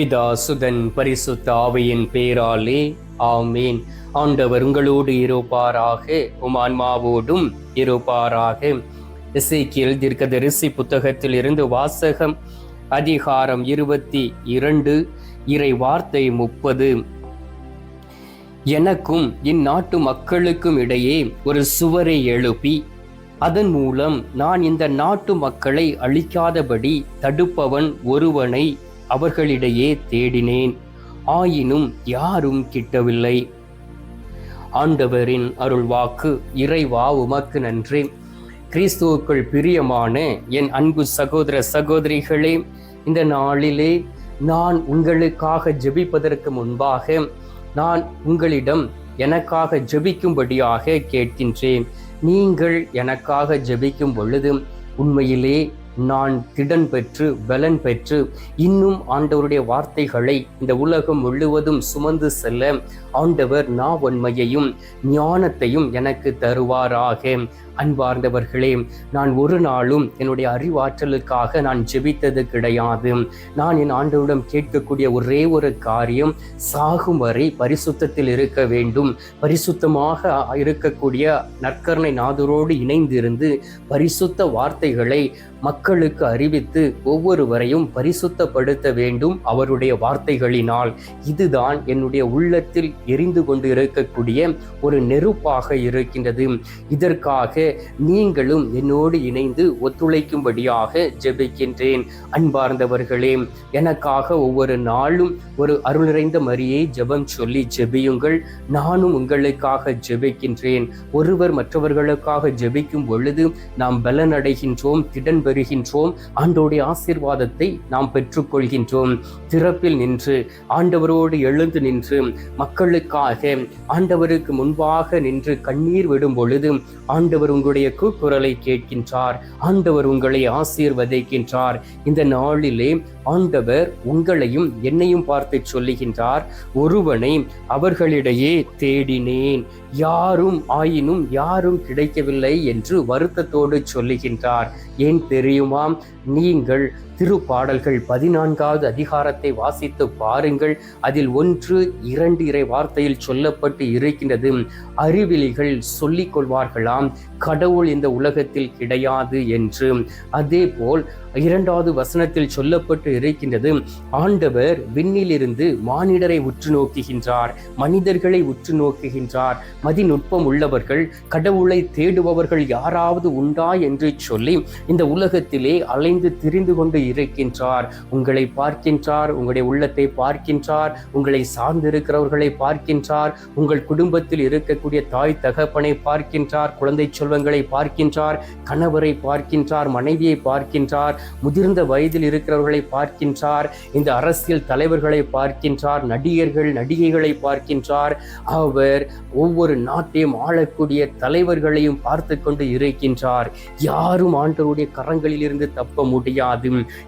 பிதா சுதன் பரிசுத்த ஆவையின் பேராலே. ஆமேன். ஆண்டவர் உங்களோடு இருப்பாராக. உம் ஆன்மாவோடும் இருப்பாராக. இசைக்கியல் தீர்க்கதரிசி புத்தகத்தில் இருந்து வாசகம் அதிகாரம் இருபத்தி இரண்டு இறை வார்த்தை முப்பது. எனக்கும் இந்நாட்டு மக்களுக்கும் இடையே ஒரு சுவரை எழுப்பி அதன் மூலம் நான் இந்த நாட்டு மக்களை அழிக்காதபடி தடுப்பவன் ஒருவனை அவர்களிடையே தேடினேன். ஆயினும் யாரும் கிட்டவில்லை. ஆண்டவரின் அருள்வாக்கு இறைவா உமக்கு நன்றி. கிறிஸ்துவுக்குள் பிரியமான என் அன்பு சகோதர சகோதரிகளே இந்த நாளிலே நான் உங்களுக்காக ஜெபிப்பதற்கு முன்பாக நான் உங்களிடம் எனக்காக ஜெபிக்கும்படியாக கேட்கின்றேன். நீங்கள் எனக்காக ஜெபிக்கும் பொழுது உண்மையிலே நான் திடன் பெற்று பலன் பெற்று இன்னும் ஆண்டவருடைய வார்த்தைகளை இந்த உலகம் முழுவதும் சுமந்து செல்ல ஆண்டவர் நாவன்மையையும் ஞானத்தையும் எனக்கு தருவாராக. அன்பார்ந்தவர்களே நான் ஒரு நாளும் என்னுடைய அறிவாற்றலுக்காக நான் ஜெபித்தது கிடையாது. நான் என் ஆண்டவரிடம் கேட்கக்கூடிய ஒரே ஒரு காரியம் சாகும் வரை பரிசுத்தத்தில் இருக்க வேண்டும். பரிசுத்தமாக இருக்கக்கூடிய நற்கரணை நாதரோடு இணைந்திருந்து பரிசுத்த வார்த்தைகளை மக்களுக்கு அறிவித்து ஒவ்வொருவரையும் பரிசுத்தப்படுத்த வேண்டும் அவருடைய வார்த்தைகளினால். இதுதான் என்னுடைய உள்ளத்தில் எரிந்து கொண்டு இருக்கக்கூடிய ஒரு நெருப்பாக இருக்கின்றது. இதற்காக நீங்களும் என்னோடு இணைந்து ஒத்துழைக்கும்படியாக ஜெபிக்கின்றேன். அன்பார்ந்தவர்களே எனக்காக ஒவ்வொரு நாளும் ஒரு அருள் நிறைந்த மரியை ஜெபம் சொல்லி ஜெபியுங்கள். நானும் உங்களுக்காக ஜெபிக்கின்றேன். ஒருவர் மற்றவர்களுக்காக ஜெபிக்கும் பொழுது நாம் பலன் அடைகின்றோம் திடன் பெறுகின்றோம். ஆண்டோடைய ஆசீர்வாதத்தை நாம் பெற்றுக்கொள்கின்றோம். திறப்பில் நின்று ஆண்டவரோடு எழுந்து நின்று மக்களுக்காக ஆண்டவருக்கு முன்பாக நின்று கண்ணீர் விடும் பொழுது ஆண்டவர் உங்களுடைய கூக்குரலை கேட்கின்றார். ஆண்டவர் உங்களை ஆசீர்வதிக்கின்றார். இந்த நாளிலே ஆண்டவர் உங்களையும் என்னையும் பார்த்து சொல்லுகின்றார் ஒருவனை அவர்களிடையே தேடினேன். யாரும் ஆயினும் யாரும் கிடைக்கவில்லை என்று வருத்தத்தோடு சொல்லுகின்றார். ஏன் தெரியுமா நீங்கள் திருப்பாடல்கள் பதினான்காவது அதிகாரத்தை வாசித்து பாருங்கள். அதில் ஒன்று இரண்டு இறை வார்த்தையில் சொல்லப்பட்டு இருக்கின்றது. அறிவிலிகள் சொல்லிக் கொள்வார்களாம் கடவுள் இந்த உலகத்தில் கிடையாது என்று. அதே போல் இரண்டாவது வசனத்தில் சொல்லப்பட்டு இருக்கின்றது. ஆண்டவர் விண்ணிலிருந்து மானிடரை உற்று நோக்குகின்றார் மனிதர்களை உற்று நோக்குகின்றார். மதிநுட்பம் உள்ளவர்கள் கடவுளை தேடுபவர்கள் யாராவது உண்டா என்று சொல்லி இந்த உலகத்திலே அலைந்து திரிந்து கொண்டு இருக்கின்றார். உங்களை பார்க்கின்றார் உங்களுடைய உள்ளத்தை பார்க்கின்றார் உங்களை சார்ந்திருக்கிறவர்களை பார்க்கின்றார் உங்கள் குடும்பத்தில் இருக்கக்கூடிய தாய் தகப்பனை பார்க்கின்றார் குழந்தை செல்வங்களை பார்க்கின்றார் கணவரை பார்க்கின்றார் மனைவியை பார்க்கின்றார் முதிர்ந்த வயதில் இருக்கிறவர்களை பார்க்கின்றார் பார்க்கின்றார். இந்த அரசியல் தலைவர்களை பார்க்கின்றார் நடிகர்கள் நடிகைகளை பார்க்கின்றார். அவர் ஒவ்வொரு நாட்டையும் ஆளக்கூடிய தலைவர்களையும் பார்த்து கொண்டு இருக்கின்றார். யாரும் ஆண்டவருடைய கரங்களில் இருந்து தப்ப முடியாது.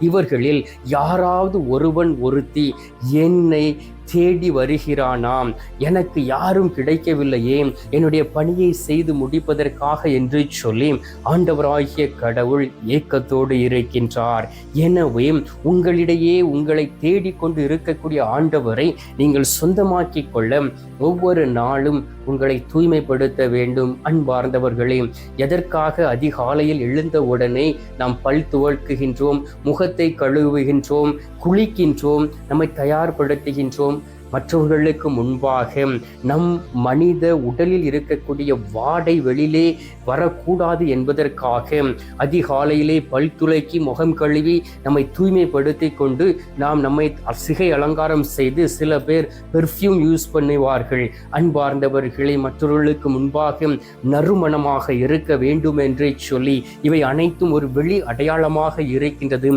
இவர்களில் யாராவது ஒருவன் ஒருத்தி என்னை தேடி வருகிறானாம். எனக்கு யாரும் கிடைக்கவில்லையே. என்னுடைய பணியை செய்து முடிப்பதற்காக என்று சொல்லி ஆண்டவராகிய கடவுள் ஏக்கத்தோடு இருக்கின்றார். எனவே உங்களிடையே உங்களை தேடிக்கொண்டு இருக்கக்கூடிய ஆண்டவரை நீங்கள் சொந்தமாக்கிக் கொள்ள ஒவ்வொரு நாளும் உங்களை தூய்மைப்படுத்த வேண்டும். அன்பார்ந்தவர்களே எதற்காக அதிகாலையில் எழுந்த உடனே நாம் பல் துவழ்க்குகின்றோம் முகத்தை கழுவுகின்றோம் குளிக்கின்றோம் நம்மை தயார்படுத்துகின்றோம்? மற்றவர்களுக்கு முன்பாக நம் மனித உடலில் இருக்கக்கூடிய வாடை வெளியிலே வரக்கூடாது என்பதற்காக அதிகாலையிலே பல் துளக்கி முகம் கழுவி நம்மை தூய்மைப்படுத்தி கொண்டு நாம் நம்மை சிகை அலங்காரம் செய்து சில பேர் பெர்ஃப்யூம் யூஸ் பண்ணுவார்கள். அன்பார்ந்தவர்களை மற்றவர்களுக்கு முன்பாக நறுமணமாக இருக்க வேண்டும் என்றே சொல்லி இவை அனைத்தும் ஒரு வெளி அடையாளமாக இருக்கின்றது.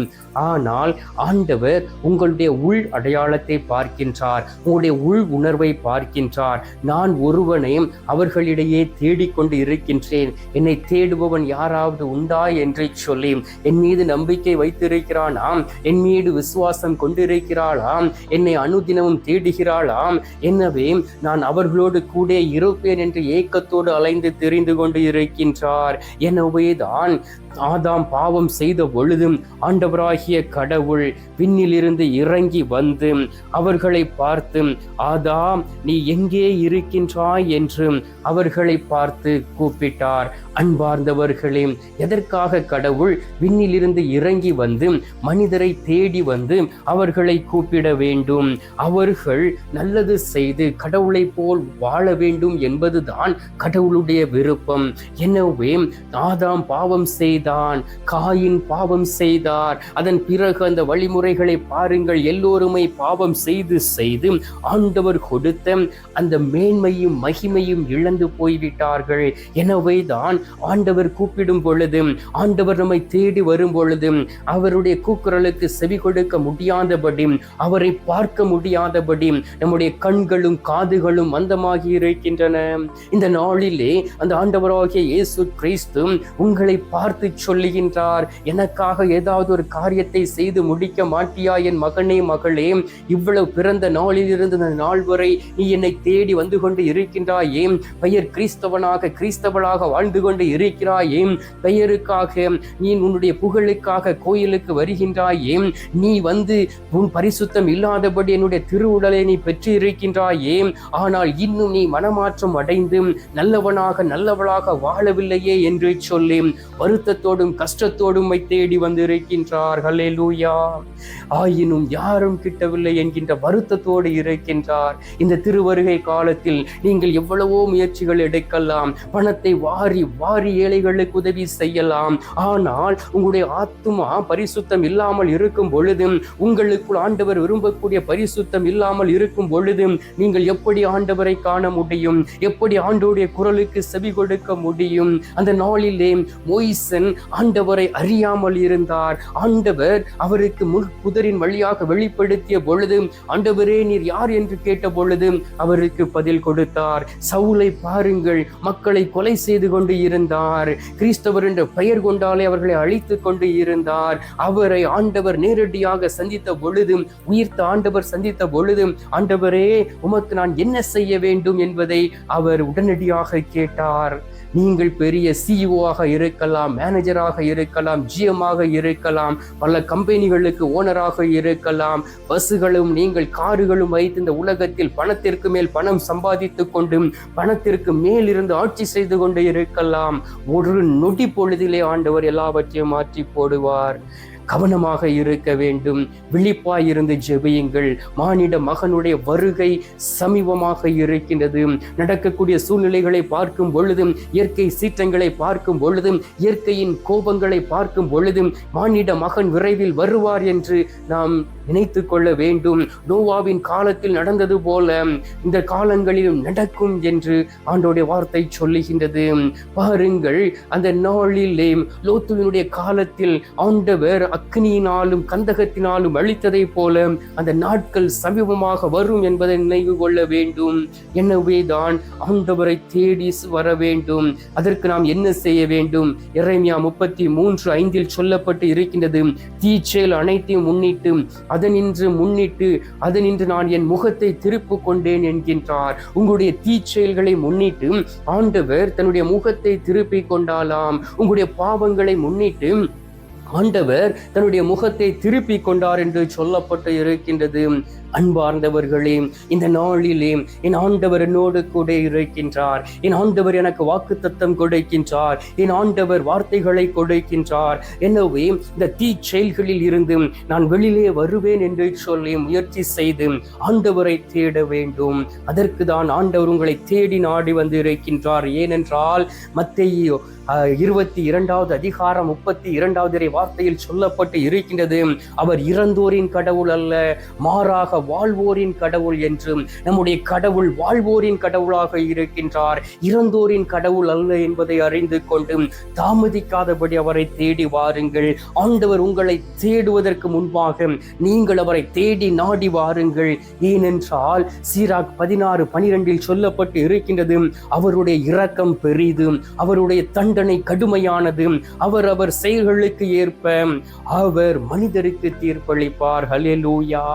ஆனால் ஆண்டவர் உங்களுடைய உள் அடையாளத்தை பார்க்கின்றார். உங்களுடைய உள் உணர்வை பார்க்கின்றார். நான் ஒருவனை அவர்களிடையே தேடிக்கொண்டு இருக்கின்றேன். என்னை தேடுபவன் யாராவது உண்டா என்று சொல்லி என் மீது நம்பிக்கை வைத்திருக்கிறானாம். என் மீது விசுவாசம் கொண்டிருக்கிறாளாம். என்னை அனுதினமும் தேடுகிறாளாம். எனவே நான் அவர்களோடு கூட இருப்பேன் என்று ஏக்கத்தோடு அலைந்து தெரிந்து கொண்டு இருக்கின்றார். எனவேதான் ஆதாம் பாவம் செய்த பொழுதும் ஆண்டவராகிய கடவுள் விண்ணிலிருந்து இறங்கி வந்து அவர்களை பார்த்து ஆதாம் நீ எங்கே இருக்கின்றாய்? என்று அவர்களை பார்த்து கூப்பிட்டார். அன்பார்ந்தவர்களே எதற்காக கடவுள் விண்ணிலிருந்து இறங்கி வந்து மனிதரை தேடி வந்து அவர்களை கூப்பிட வேண்டும்? அவர்கள் நல்லது செய்து கடவுளை போல் வாழ வேண்டும் என்பதுதான் கடவுளுடைய விருப்பம். எனவே ஆதாம் பாவம் செய்தான் காயின் பாவம் செய்தார். அதன் பிறகு அந்த வழிமுறைகளை பாருங்கள் எல்லோருமே பாவம் செய்து செய்து ஆண்டவர் கொடுத்த அந்த மேன்மையும் மகிமையும் இழந்து போய்விட்டார்கள். எனவே தான் ஆண்டவர் கூப்பிடும் பொழுது ஆண்டவர் நம்மை தேடி வரும் பொழுது அவருடைய கூக்குரலுக்கு செவி கொடுக்க முடியாதபடி அவரை பார்க்க முடியாதபடி நம்முடைய கண்களும் காதுகளும் மந்தமாகி இருக்கின்றன. இந்த நாளிலே அந்த ஆண்டவராகிய இயேசு கிறிஸ்து உங்களை பார்த்து சொல்லுகின்றார் எனக்காக ஏதாவது ஒரு காரியத்தை செய்து முடிக்க மாட்டியா என் மகனே மகளே? இவ்வளவு பிறந்த நாளிலிருந்து இந்த நாள் வரை நீ என்னை தேடி வந்து கொண்டு இருக்கின்றாயே? பெயர் கிறிஸ்தவனாக கிறிஸ்தவளாக வாழ்ந்து கொண்டு கொண்டு இருக்கிறாயே. பெயருக்காக நீ உன்னுடைய புகழுக்காக கோயிலுக்கு வருகின்றாயே. நீ வந்து உன் பரிசுத்தம் இல்லாதபடி என்னுடைய திருவுடலை நீ பெற்று இருக்கின்றாயே ஆனால் இன்னும் நீ மனமாற்றம் அடைந்து நல்லவனாக நல்லவளாக வாழவில்லையே என்று சொல்லி வருத்தத்தோடும் கஷ்டத்தோடும் தேடி வந்திருக்கின்றார்கள் ஹல்லேலூயா ஆயினும் யாரும் கிட்டவில்லை என்கின்ற வருத்தத்தோடு இருக்கின்றார். இந்த திருவருகை காலத்தில் நீங்கள் எவ்வளவோ முயற்சிகள் எடுக்கலாம். பணத்தை வாரி வாரி ஏழைகளுக்கு உதவி செய்யலாம். ஆனால் உங்களுடைய ஆத்மா பரிசுத்தம் இல்லாமல் இருக்கும் பொழுதும் உங்களுக்குள் ஆண்டவர் விரும்பக்கூடிய பரிசுத்தம் இல்லாமல் இருக்கும் பொழுதும் நீங்கள் எப்படி ஆண்டவரை காண முடியும்? எப்படி ஆண்டோடைய குரலுக்கு செவி கொடுக்க முடியும்? அந்த நாளிலே மோய்சன் ஆண்டவரை அறியாமல் இருந்தார். ஆண்டவர் அவருக்கு முள் புதரின் வழியாக வெளிப்படுத்திய பொழுது ஆண்டவரே நீர் யார் என்று கேட்ட பொழுது அவருக்கு பதில் கொடுத்தார். சவுலை பாருங்கள் மக்களை கொலை செய்து கொண்டு இருந்தார் கிறிஸ்தவர் என்ற பெயர் கொண்டாலே அவர்களை அழித்து கொண்டு இருந்தார். அவரை ஆண்டவர் நேரடியாக சந்தித்த பொழுதும் உயிர்த்த ஆண்டவர் சந்தித்த பொழுதும் ஆண்டவரே உமக்கு நான் என்ன செய்ய வேண்டும் என்பதை அவர் உடனடியாக கேட்டார். நீங்கள் பெரிய சிஇஓவாக இருக்கலாம் மேனேஜராக இருக்கலாம் ஜிஎம்மாக இருக்கலாம் பல கம்பெனிகளுக்கு ஓனராக இருக்கலாம். பஸ்ஸுகளும் நீங்கள் காருகளும் வைத்து இந்த உலகத்தில் பணத்திற்கு மேல் பணம் சம்பாதித்து கொண்டும் பணத்திற்கு மேல் இருந்து ஆட்சி செய்து கொண்டு இருக்கலாம். ஒரு நொடி பொழுதிலே ஆண்டவர் எல்லாவற்றையும் மாற்றி போடுவார். கவனமாக இருக்க வேண்டும். விழிப்பாய் இருந்து ஜெபியுங்கள். மானிட மகனுடைய வருகை சமீபமாக இருக்கின்றது. நடக்கக்கூடிய சூழ்நிலைகளை பார்க்கும் பொழுதும் இயற்கை சீற்றங்களை பார்க்கும் பொழுதும் இயற்கையின் கோபங்களை பார்க்கும் பொழுதும் மானிட மகன் விரைவில் வருவார் என்று நாம் நினைத்து கொள்ள வேண்டும். நோவாவின் காலத்தில் நடந்தது போல இந்த காலங்களிலும் நடக்கும் என்று ஆண்டோடைய வார்த்தை சொல்லுகின்றது. பாருங்கள் அந்த நாளிலே லோத்துவினுடைய காலத்தில் ஆண்டவர் அக்னியினாலும் கந்தகத்தினாலும் அழித்ததை போல அந்த நாட்கள் சமீபமாக வரும் என்பதை நினைவு கொள்ள வேண்டும். எனவே தான் ஆண்டவரை தேடி வர வேண்டும். அதற்கு நாம் என்ன செய்ய வேண்டும்? இறைமையா முப்பத்தி மூன்று ஐந்தில் சொல்லப்பட்டு இருக்கின்றது தீச்செயல் அனைத்தையும் முன்னிட்டு அதனின்று முன்னிட்டு அதனின்று நான் என் முகத்தை திருப்பு கொண்டேன் என்கின்றார். உங்களுடைய தீச்செயல்களை முன்னிட்டு ஆண்டவர் தன்னுடைய முகத்தை திருப்பி கொண்டாலாம். உங்களுடைய பாவங்களை முன்னிட்டு ஆண்டவர் தன்னுடைய முகத்தை திருப்பி கொண்டார் என்று சொல்லப்பட்டு இருக்கின்றது. அன்பார்ந்தவர்களே இந்த நாளிலே என் ஆண்டவர் என்னோடு கூட இருக்கின்றார். என் ஆண்டவர் எனக்கு வாக்கு தத்தம் கொடுக்கின்றார். என் ஆண்டவர் வார்த்தைகளை கொடுக்கின்றார். எனவே இந்த தீ செயல்களில் இருந்து நான் வெளியிலே வருவேன் என்று சொல்லி முயற்சி செய்து ஆண்டவரை தேட வேண்டும். அதற்கு தான் ஆண்டவர் உங்களை தேடி நாடி வந்து இருக்கின்றார் ஏனென்றால் மத்தையோ இருபத்தி இரண்டாவது அதிகாரம் முப்பத்தி இரண்டாவது வார்த்தையில் சொல்லப்பட்டு இருக்கின்றது. அவர் இறந்தோரின் கடவுள் அல்ல மாறாக வாழ்வோரின் கடவுள் என்றும் நம்முடைய கடவுள் வாழ்வோரின் கடவுளாக இருக்கின்றார். இறந்தோரின் கடவுள் அல்ல என்பதை அறிந்து கொண்டும் தாமதிக்காதபடி அவரை தேடி வாருங்கள். ஆண்டவர் உங்களை தேடுவதற்கு முன்பாக நீங்கள் அவரை தேடி நாடி வாருங்கள். ஏனென்றால் சீராக் பதினாறு பனிரெண்டில் சொல்லப்பட்டு இருக்கின்றது அவருடைய இரக்கம் பெரிது அவருடைய தண்டனை கடுமையானது அவர் அவர் செயல்களுக்கு ஏற்ப அவர் மனிதருக்கு தீர்ப்பளிப்பார். ஹலெலூயா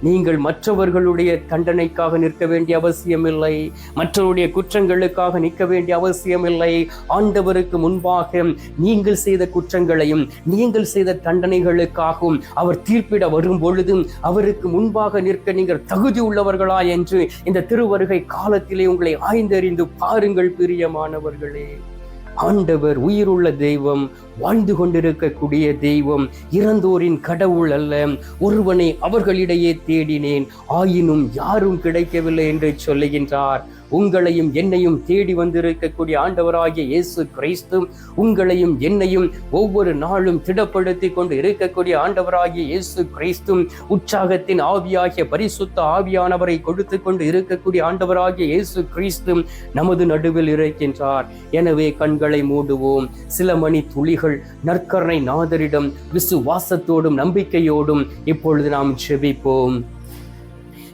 நீங்கள் மற்றவர்களுடைய தண்டனைக்காக நிற்க வேண்டிய அவசியமில்லை. மற்றவருடைய குற்றங்களுக்காக நிற்க வேண்டிய அவசியமில்லை. ஆண்டவருக்கு முன்பாக நீங்கள் செய்த குற்றங்களையும் நீங்கள் செய்த தண்டனைகளுக்காகவும் அவர் தீர்ப்பிட வரும் பொழுதும் அவருக்கு முன்பாக நிற்க நீங்கள் தகுதி உள்ளவர்களா என்று இந்த திருவருகை காலத்திலே உங்களை ஆய்ந்தறிந்து பாருங்கள் பிரியமானவர்களே. ஆண்டவர் உயிருள்ள தெய்வம் வாழ்ந்து கொண்டிருக்கக்கூடிய தெய்வம் இறந்தோரின் கடவுள் அல்ல. ஒருவனை அவர்களிடையே தேடினேன் ஆயினும் யாரும் கிடைக்கவில்லை என்று சொல்லுகின்றார். உங்களையும் என்னையும் தேடி வந்திருக்கக்கூடிய ஆண்டவராகிய இயேசு கிறிஸ்து உங்களையும் என்னையும் ஒவ்வொரு நாளும் திடப்படுத்தி கொண்டு இருக்கக்கூடிய ஆண்டவராகிய இயேசு கிறிஸ்து உற்சாகத்தின் ஆவியாகிய பரிசுத்த ஆவியானவரை கொடுத்து கொண்டு இருக்கக்கூடிய ஆண்டவராகிய இயேசு கிறிஸ்து நமது நடுவில் இருக்கின்றார். எனவே கண்களை மூடுவோம். சில மணி துளிகள் நற்கரணை நாதரிடம் விசுவாசத்தோடும் நம்பிக்கையோடும் இப்பொழுது நாம் ஜெபிப்போம்.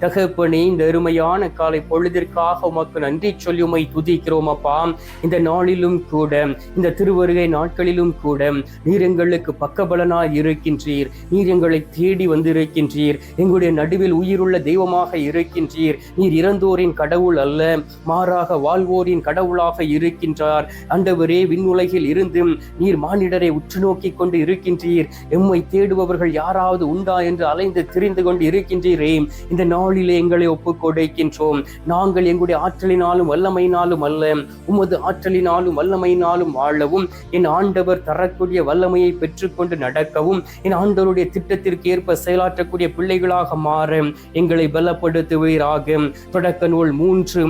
தகப்பனே இந்த அருமையான காலை பொழுதிற்காக உமக்கு நன்றி சொல்லி உமை துதிக்கிறோம் அப்பா. இந்த நாளிலும் கூட இந்த திருவருகை நாட்களிலும் கூட நீர் எங்களுக்கு பக்கபலனாய் இருக்கின்றீர். நீர் எங்களை தேடி வந்திருக்கின்றீர். எங்களுடைய நடுவில் உயிருள்ள தெய்வமாக இருக்கின்றீர். நீர் இறந்தோரின் கடவுள் அல்ல மாறாக வாழ்வோரின் கடவுளாக இருக்கின்றார். ஆண்டவரே விண்ணுலகில் இருந்தும் நீர் மானிடரை உற்று நோக்கி கொண்டு இருக்கின்றீர். எம்மை தேடுபவர்கள் யாராவது உண்டா என்று அலைந்து திரிந்து கொண்டு இருக்கின்றீரே. இந்த நாளிலே எங்களை ஒப்பு கொடுக்கின்றோம். நாங்கள் எங்களுடைய ஆற்றலினாலும் வல்லமையினாலும் அல்ல உமது ஆற்றலினாலும் வல்லமையினாலும் வாழவும் என் ஆண்டவர் தரக்கூடிய வல்லமையை பெற்றுக்கொண்டு நடக்கவும் என் ஆண்டவருடைய திட்டத்திற்கு ஏற்ப செயலாற்றக்கூடிய பிள்ளைகளாக மாற எங்களை பலப்படுத்துவீராக. தொடக்க நூல் மூன்று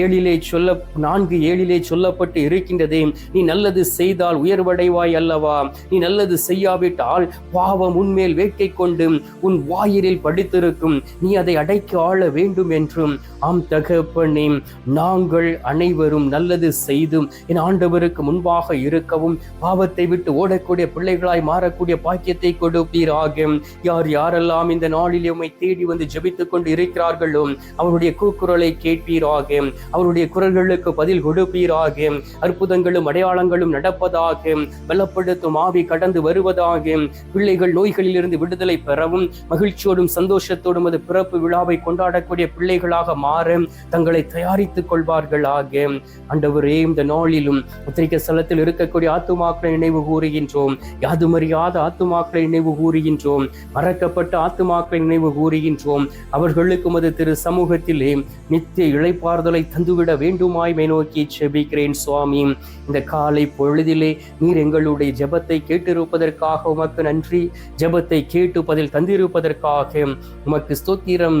ஏழிலே சொல்ல நான்கு ஏழிலே சொல்லப்பட்டு இருக்கின்றதே நீ நல்லது செய்தால் உயர்வடைவாய் அல்லவா? நீ நல்லது செய்யாவிட்டால் பாவம் உன்மேல் வேட்கை கொண்டு உன் வாயிலில் படித்திருக்கும். நீ அதை அடைக்க ஆள வேண்டும் என்றும் ஆம் தகப்பனே நாங்கள் அனைவரும் நல்லது செய்தும் என் ஆண்டவருக்கு முன்பாக இருக்கவும் பாவத்தை விட்டு ஓடக்கூடிய பிள்ளைகளாய் மாறக்கூடிய பாக்கியத்தை கொடுப்பீராக. யார் யாரெல்லாம் இந்த நாளில் உம்மை தேடி வந்து ஜபித்துக் கொண்டு இருக்கிறார்களோ அவருடைய கூக்குரலை கேட்பீராக. அவருடைய குரல்களுக்கு பதில் கொடுப்பீராக. அற்புதங்களும் அடையாளங்களும் நடப்பதாக. பலப்படுத்தும் ஆவி கடந்து வருவதாக. பிள்ளைகள் நோய்களிலிருந்து விடுதலை பெறவும் மகிழ்ச்சியோடும் சந்தோஷத்தோடும் அது பிறப்பு விழாவை கொண்டாடக்கூடிய பிள்ளைகளாக மாற தங்களை தயாரித்துக் கொள்வார்களாக ஆண்டவரே இந்த நாளிலும் உத்திரிக்க ஸ்தலத்தில் இருக்கக்கூடிய ஆத்துமாக்களை நினைவு கூறுகின்றோம். யாதுமறியாத ஆத்துமாக்களை நினைவு கூறுகின்றோம். மறக்கப்பட்ட ஆத்துமாக்களை நினைவு கூறுகின்றோம். அவர்களுக்கும் அது திரு சமூகத்திலே நித்திய இழைப்பார்தலை தந்துவிட வேண்டுமாய் மை நோக்கி செபிக்கிறேன் சுவாமி. இந்த காலை பொழுதிலே நீர் எங்களுடைய ஜெபத்தை கேட்டிருப்பதற்காக உமக்கு நன்றி. ஜெபத்தை கேட்டு பதில் தந்திருப்பதற்காக உமக்கு ஸ்தோத்திரம்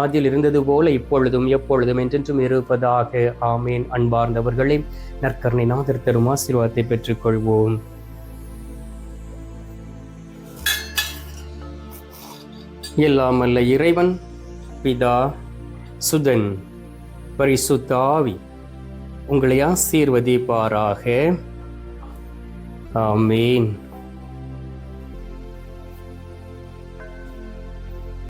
அதில் இருந்தது போல இப்பொழுதும் எப்பொழுதும் என்றென்றும் இருப்பதாக. ஆமேன். அன்பார்ந்தவர்களே நற்கருணை நாதர் தரும் ஆசீர்வாதத்தை பெற்றுக்கொள்வோம். எல்லாம் அல்ல இறைவன் பிதா சுதன் பரிசுத்தாவி உங்களை ஆசீர்வதிப்பாராக. ஆமேன்.